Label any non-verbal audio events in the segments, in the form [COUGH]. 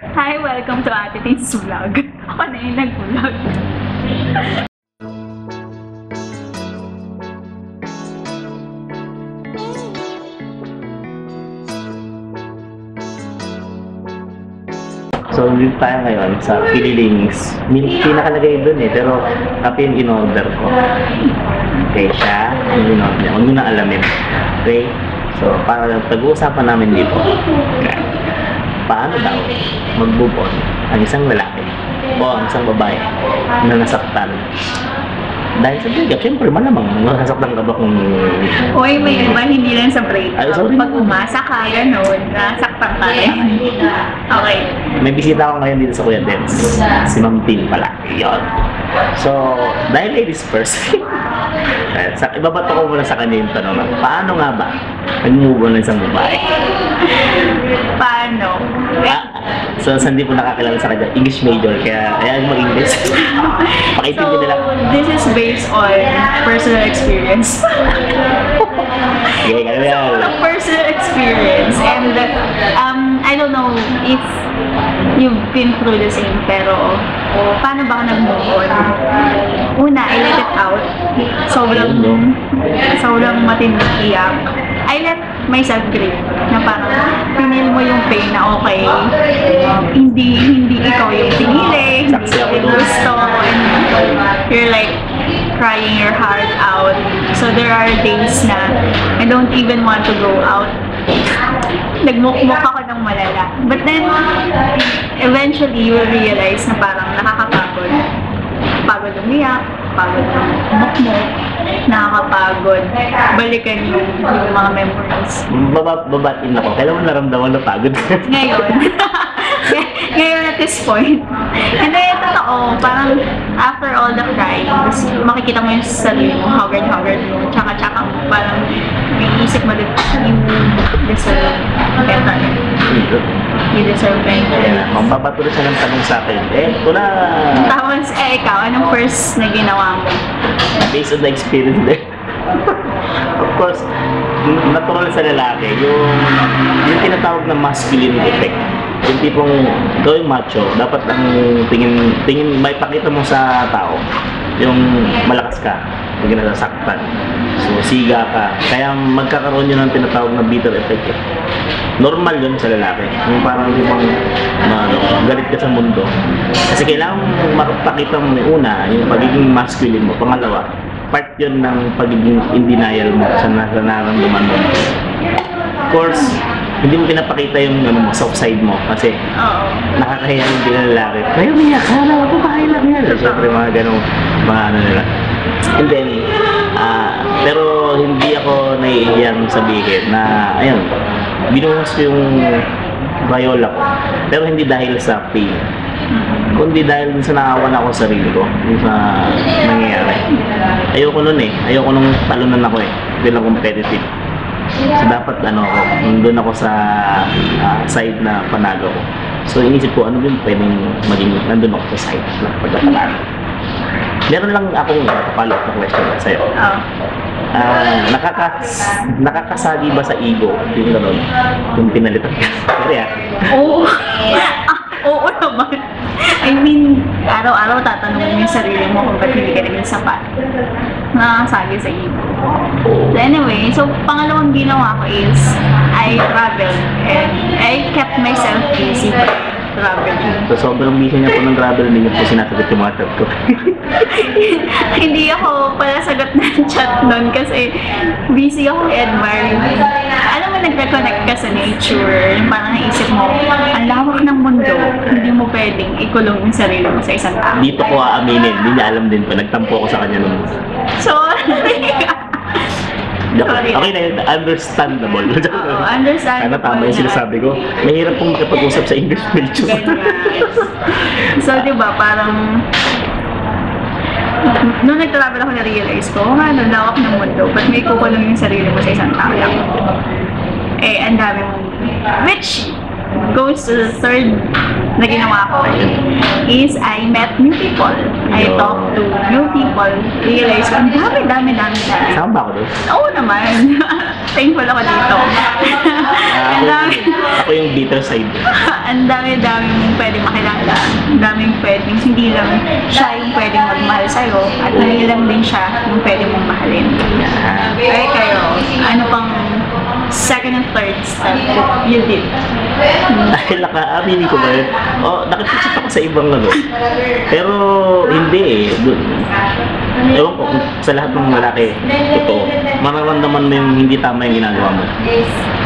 Hi, welcome to Ate Tins Vlog. [LAUGHS] Ako na yung nag-vlog. So, dito tayo ngayon sa Pililings. Milk tea nakalagay doon eh, pero kape yung in-order ko. Okay, siya, yung in-order niya. Huwag mo na alamin. Okay? So, para pag-uusapan namin dito, paano daw mag-move on ang isang lalaki o ang isang babae na nasaktan dahil sa breakup, syempre malamang nasaktan ka ba kung Uy, may iba hindi lang sa break. Ay, sorry. Pag umasa ka, gano'n, nasaktan ka rin. Okay. may bisita ako ngayon dito sa Kuya Dens. Si Ma'am Tin pala. Yun. So, dahil ladies first, [LAUGHS] eh, sa, ibabato ko muna sa kanya yung tanong na, paano nga ba nag-move on ng isang babae? Paano? Ah, so, sa hindi po nakakilala sa kanya, English major, kaya kaya mag-English. [LAUGHS] Pakiintindi so, nila. this is based on personal experience. Okay, kaya yan. personal experience. And um, I don't know if you've been through the same, pero paano ba ka nag-move? Una, I let it out. Sobrang, sobrang matinding iyak. I let myself grieve na parang pinil mo yung pain na okay, hindi hindi ikaw yung pinili, hindi ako yung gusto, and you're like crying your heart out. So there are days na I don't even want to go out. Nagmukmuk ako ng malala. But then, eventually, you realize na parang nakakapagod. Pagod umiyak, pagod mukmuk, nakakapagod. Balikan yung, yung mga memories. Baba, babatin ako. Kailan mo naramdaman na pagod? [LAUGHS] Ngayon, [LAUGHS] ngayon at this point. Then, totoo, parang after all the crying, makikita mo yung sarili mo, haggard-haggard mo, tsaka-tsaka mo, parang may isip mo din, you deserve better. You deserve better. Kaya, kung babatuloy siya ng tanong sa akin, eh, na. Tapos, eh, ikaw, anong first na ginawa mo? based on the experience din. [LAUGHS] of course, natural sa lalaki, yung, yung tinatawag na masculine effect. Yung tipong gawing macho, dapat ang tingin, tingin, may pakita mo sa tao, yung malakas ka, ka nasasaktan. So, siga ka. Kaya magkakaroon yun ng tinatawag na bitter effect. eh. Normal yun sa lalaki. Yung parang tipong ma- ano, galit ka sa mundo. Kasi kailangan mong makapakita mo yung una, yung pagiging masculine mo. Pangalawa, part yun ng pagiging in denial mo sa na- sa nararamdaman mo. Of course, hindi mo pinapakita yung ano mo, soft side mo kasi Oo. nakakahiya yung lalaki. Kaya umiyak ka na, babae lang yan. [LAUGHS] Siyempre mga ganong, mga ano nila. And then, ah, pero hindi ako naiiyang sabihin na, ayun, binuhos ko yung viola ko. Pero hindi dahil sa pain. Kundi dahil sa nakawan ako sa sarili ko, yung sa nangyayari. Ayoko nun eh. Ayoko nung talunan ako eh. Hindi lang competitive. So dapat ano ako, nandun ako sa ah, side na panalo ko. So inisip ko, ano din pwedeng maging nandun ako sa side na pagkakalaro. Meron lang akong uh, up na question sa'yo. Oo. Ah, nakakas nakakasagi ba sa ego yung gano'n? Yung pinalitan ka? Sorry ah. Oo. Ah, [LAUGHS] oo naman. I mean, araw-araw tatanungin mo yung sarili mo kung ba't hindi ka naging sapat. Nakakasagi sa iyo. So anyway, so pangalawang ginawa ko is I traveled and I kept myself busy by traveling. So sobrang busy niya po ng gravel hindi niya po sinasagot yung mga chat ko. [LAUGHS] hindi ako pala sagot ng chat nun kasi busy ako i-admire. Alam mo, nagre-connect ka sa nature. Parang naisip mo, ang lawak ng mundo. Hindi mo pwedeng ikulong yung sarili mo sa isang tao. Dito ko aaminin, hindi niya alam din po. Nagtampo ako sa kanya nung... So. [LAUGHS] Okay na yun, understandable. Oo, understandable Sana tama yung sinasabi ko. Mahirap pong makipag-usap sa English medyo. So, di ba, parang Noong nag-travel ako, na-realize ko, oh, nga, no, lawak ng mundo. Ba't may kukulong yung sarili mo sa isang tao lang? Eh, ang dami mong... Which goes to the third na ginawa ko is I met new people. I talked to new people. Realize ko, ang dami, dami, dami, dami. Saan ba ako doon? Oo naman. [LAUGHS] Thankful ako dito. Ah, ang ako, dami, ako yung bitter side. [LAUGHS] ang dami-dami mong pwede makilala. Ang daming pwedeng, hindi lang siya yung pwedeng magmahal sa'yo at hindi lang din siya yung pwede mong mahalin. Ah, Ay kayo, ano pang second and third step that you did? [LAUGHS] Dahil naka-aminin ko ba yun? Oh, nakipagsit ako sa ibang ano. Pero hindi eh. Dun, ewan ko, sa lahat ng lalaki, totoo, mararamdaman mo yung hindi tama yung ginagawa mo.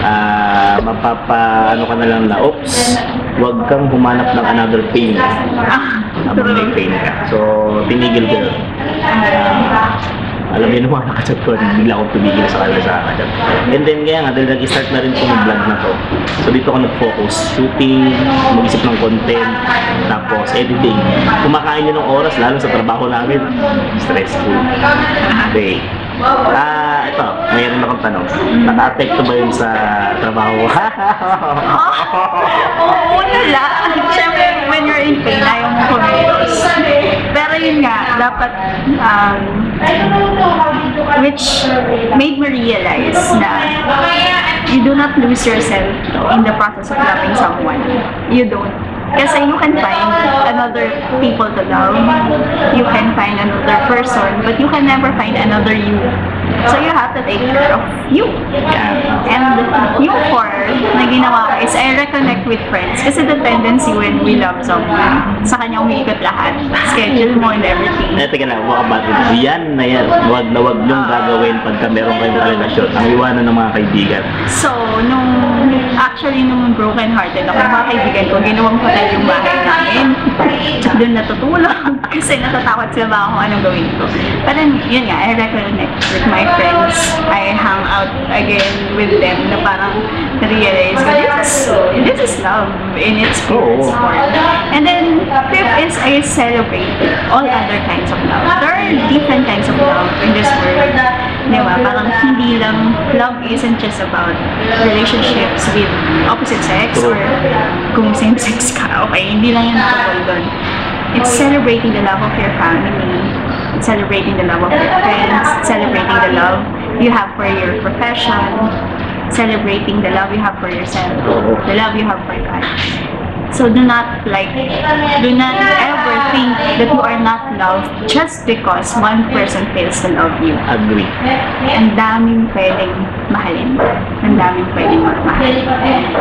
Ah, mapapa, ano ka na lang na, oops, huwag kang humanap ng another pain. Ah, Habang may pain ka. So, tinigil ko yun. [LAUGHS] Ah, alam niyo naman, nakachat ko, bigla akong tumigil sa kanila sa kachat. And then, kaya nga, dahil nag-start na rin itong vlog na to. So, dito ako nag-focus. Shooting, mag-isip ng content, tapos editing. Kumakain yun ng oras, lalo sa trabaho namin. Stressful. Okay. Ah, ito, mayroon akong tanong. Naka-apekto ba yun sa trabaho? [LAUGHS] dapat, um, which made me realize na you do not lose yourself in the process of loving someone. You don't. Kasi you can find another people to love, you can find another person, but you can never find another you. So you have to take care of you. And yung four na ginawa ko is I reconnect with friends. Kasi the tendency when we love someone, sa kanya umiikot lahat. Schedule mo and everything. Eh, teka lang, mga kapatid. Yan na yan. Huwag na huwag niyong gagawin pagka meron kayong relasyon. Ang iwanan ng mga kaibigan. So, nung actually nung broken hearted ako, mga kaibigan ko, ginawang hotel yung bahay namin. Doon natutulog [LAUGHS] kasi natatakot sila baka kung anong gawin ko. Then, yun nga, I reconnect with my friends. I hang out again with them na parang realize ko, this is, this is love in its purest form. And then, fifth is I celebrate all other kinds of love. There are different kinds of love in this world. Di ba? Parang hindi lang, love isn't just about relationships with opposite sex or kung same sex ka, okay? Hindi lang yan doon. It's celebrating the love of your family, it's celebrating the love of your friends, celebrating the love you have for your profession, celebrating the love you have for yourself, the love you have for God. So do not like, do not ever think that you are not loved just because one person fails to love you. Agree. Ang daming pwedeng mahalin. Ang daming pwedeng magmahal.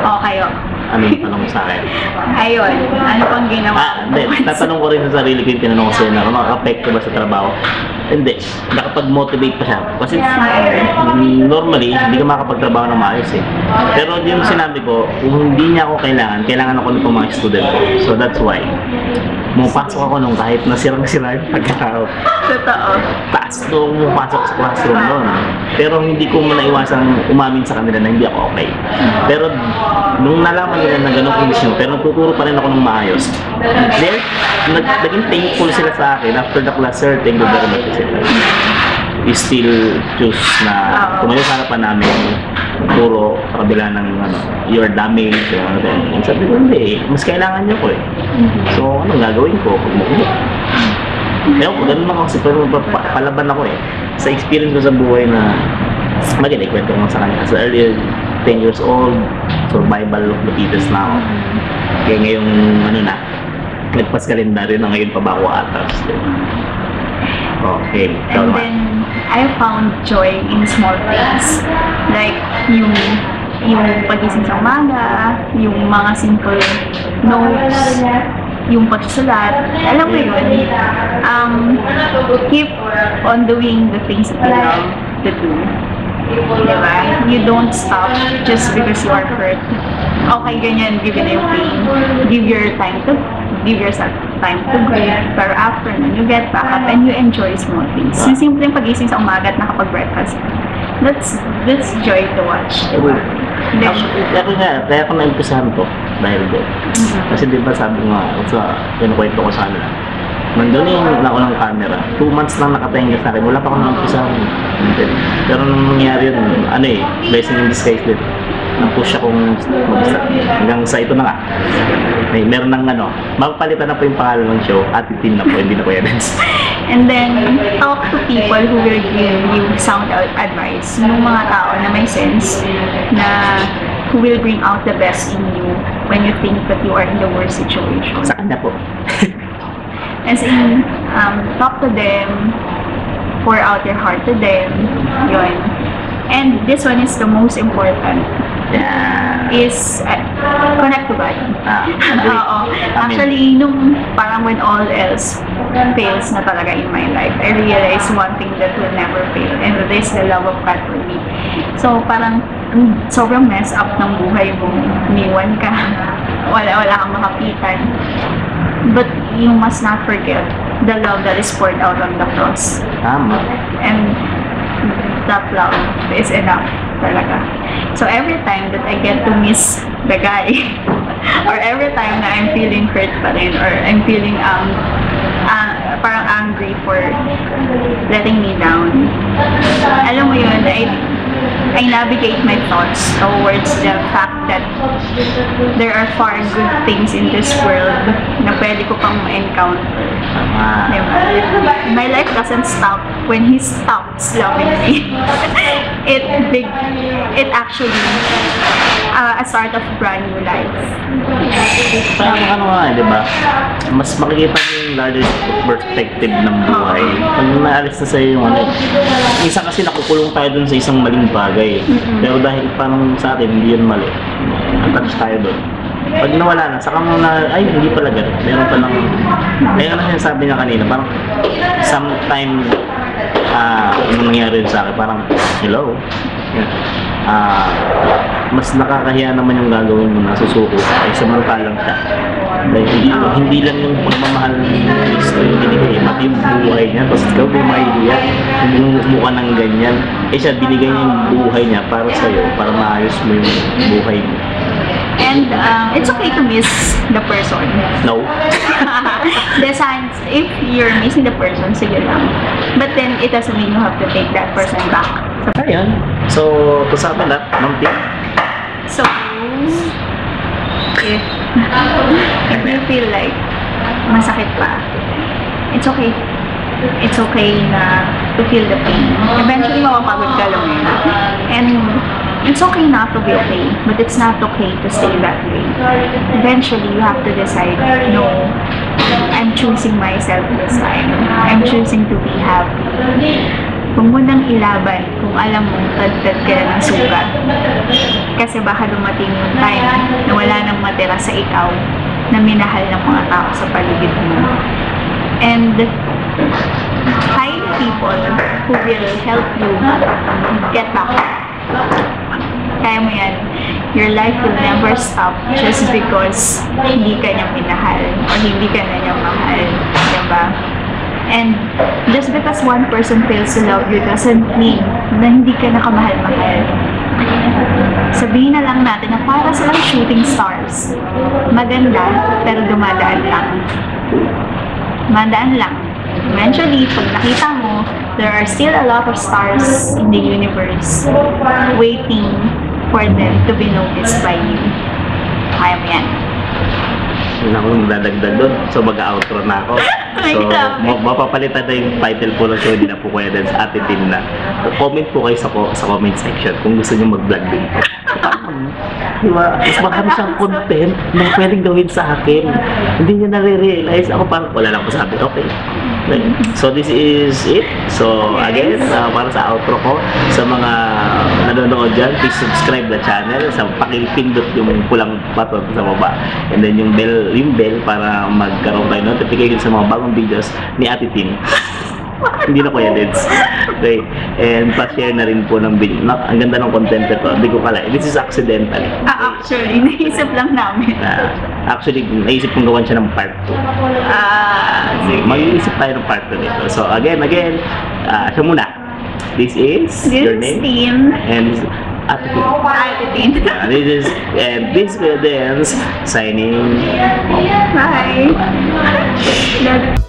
O kayo. Ano yung tanong sa akin? [LAUGHS] Ayun. Ano pang ginawa Ah, hindi. Tatanong ko rin sa sarili ko yung tinanong ko sa'yo na makaka-apekto ba sa trabaho. Hindi. Nakapag-motivate pa siya. Kasi normally, hindi ka makakapagtrabaho ng maayos eh. Pero yung sinabi ko, kung hindi niya ako kailangan, kailangan ako nitong mga student ko. So that's why, pumapasok ako nung kahit nasirang-sira yung [LAUGHS] pagkatao. Totoo. taas nung pumapasok sa classroom noon. Pero hindi ko muna iwasang umamin sa kanila na hindi ako okay. Pero nung nalaman nila na ganong kondisyon, pero nagtuturo pa rin ako ng maayos. Then, nag, naging thankful sila sa akin after the class, sir, thank you very much sila. You still choose na tumayo sa harapan namin, turo sa kabila ng ano, your damage, yung ano din. Sabi ko, hindi, mas kailangan niyo ko eh. So, ano gagawin ko? Pagmukulot. Ewan ko, ganun ako kasi pero pa, pa- palaban ako eh. Sa experience ko sa buhay na maganda, ikwento ko sa kanya. Sa early 10 years old, survival of the fittest na ako. Kaya ngayong ano na, nagpas kalendaryo na ngayon pa ba ako atas. Okay, And then, I found joy in small things. Like, yung yung pagising sa umaga, yung mga simple notes, yung pagsusulat. Alam mo yun, um, keep on doing the things that you love to do. Diba? You don't stop just because you are hurt. Okay, ganyan, give it yung pain. Give your time to, give yourself time to grieve. Pero after nun, you get back up and you enjoy small things. Yung simpleng pagising sa umaga at nakapag-breakfast. That's, that's joy to watch. Diba? Actually, ako nga, kaya ako naimpisahan to dahil doon. Kasi di ba sabi ko nga, sa kinukwento ko sa kanila, nandun yung naunang camera, two months lang nakatenga sa akin, wala pa akong naimpisahan. Pero nung nangyari yun, ano eh, blessing in disguise din. Na-push akong mag-start. Hanggang sa ito na nga. May meron ng ano, mapapalitan na po yung pangalan ng show, Atitin na po, hindi na po yan. [LAUGHS] And then, talk to people who will give you sound out advice. Yung mga tao na may sense na who will bring out the best in you when you think that you are in the worst situation. sa kanya po. [LAUGHS] As in, um, talk to them, pour out your heart to them, yun. And this one is the most important, Yeah. is uh, connect to God. Ah. [LAUGHS] Oo. Actually, nung parang when all else fails na talaga in my life, I realized one thing that will never fail, and that is the love of God for me. So, parang sobrang mess up ng buhay mo. Niwan ka. [LAUGHS] Wala, wala kang makapitan. But you must not forget the love that is poured out on the cross. Tama. And that love is enough talaga. So every time that I get to miss the guy, [LAUGHS] or every time na I'm feeling hurt pa rin, or I'm feeling um, ah, parang angry for letting me down, alam mo yun, I, I navigate my thoughts towards the fact that there are far good things in this world na pwede ko pang ma-encounter. Tama. Diba? My life doesn't stop when he stops loving me. [LAUGHS] it big, it actually uh, a start of brand new life. Parang ano nga, eh, di ba? Mas makikita mo yung larger perspective ng buhay. Pag naalis na sa'yo yung ano, isa kasi nakukulong tayo dun sa isang maling bagay. Pero dahil parang sa atin, hindi yun mali. Attach tayo dun. Pag nawala na, saka mo na, ay, hindi pala ganun. Meron pa lang, kaya nga sinasabi niya kanina, parang sometime, ah, anong nangyari sa akin, parang, hello, ah, mas nakakahiya naman yung gagawin mo na susuko ay samantalang ka. Dahil hindi, hindi lang yung pagmamahal ng Kristo yung binigay, pati yung buhay niya. Tapos ikaw may mahihiya, mukha ng ganyan. Eh siya, binigay niya yung buhay niya para sa'yo, para maayos mo yung buhay mo. And um, it's okay to miss the person. No? [LAUGHS] the signs, if you're missing the person, sige lang. But then, it doesn't mean you have to take that person back. So, Ayun. So, to sum it up, Ma'am Tim, So, if, if you feel like masakit pa, it's okay. It's okay na to feel the pain. Eventually, mapapagod ka lang yun. And it's okay not to be okay, but it's not okay to stay that way. Eventually, you have to decide, no, I'm choosing myself this time. I'm choosing to be happy. Huwag mo nang ilaban kung alam mo tagtad ka ng sugat. Kasi baka dumating yung time na wala nang matira sa ikaw na minahal ng mga tao sa paligid mo. And find people who will help you get back. Kaya mo yan. Your life will never stop just because hindi ka niya minahal or hindi ka na niya mahal. Diba? And just because one person fails to love you doesn't mean na hindi ka nakamahal-mahal. Sabihin na lang natin na para silang shooting stars. Maganda, pero dumadaan lang. Madaan lang. Eventually, pag nakita mo, there are still a lot of stars in the universe waiting for them to be noticed by you. Kaya mo yan. Yun akong dadagdag doon. So, mag-outro na ako. [LAUGHS] So, ma- mapapalitan na yung title po ng show, hindi na po kuya din sa Ate Tin na. Comment po kayo sa, ko- sa comment section kung gusto niyo mag-vlog din po. [LAUGHS] Di ba? Mas marami siyang content na pwedeng gawin sa akin. Hindi niya nare-realize. Ako parang wala lang po sabi. Okay. So this is it. So again, uh, para sa outro ko, sa mga nanonood dyan, please subscribe the channel. Sa pakipindot yung pulang button sa baba. And then yung bell, yung bell para magkaroon kayo notification sa mga bagong videos ni Ate Tin. [LAUGHS] Hindi na ko yan, Lids. Okay. And pa-share na rin po ng video. Na, ang ganda ng content ito. Hindi ko kala. This is accidental. Ah, actually, [LAUGHS] naisip lang namin. Na, actually, naisip kong gawan siya ng part 2. Ah, sige. Mag-iisip tayo ng part 2 nito. So, again, again, uh, siya muna. This is This your name. Team And Ate Tin. Attitude. Uh, this is, and this is Kuya Dance signing Bye.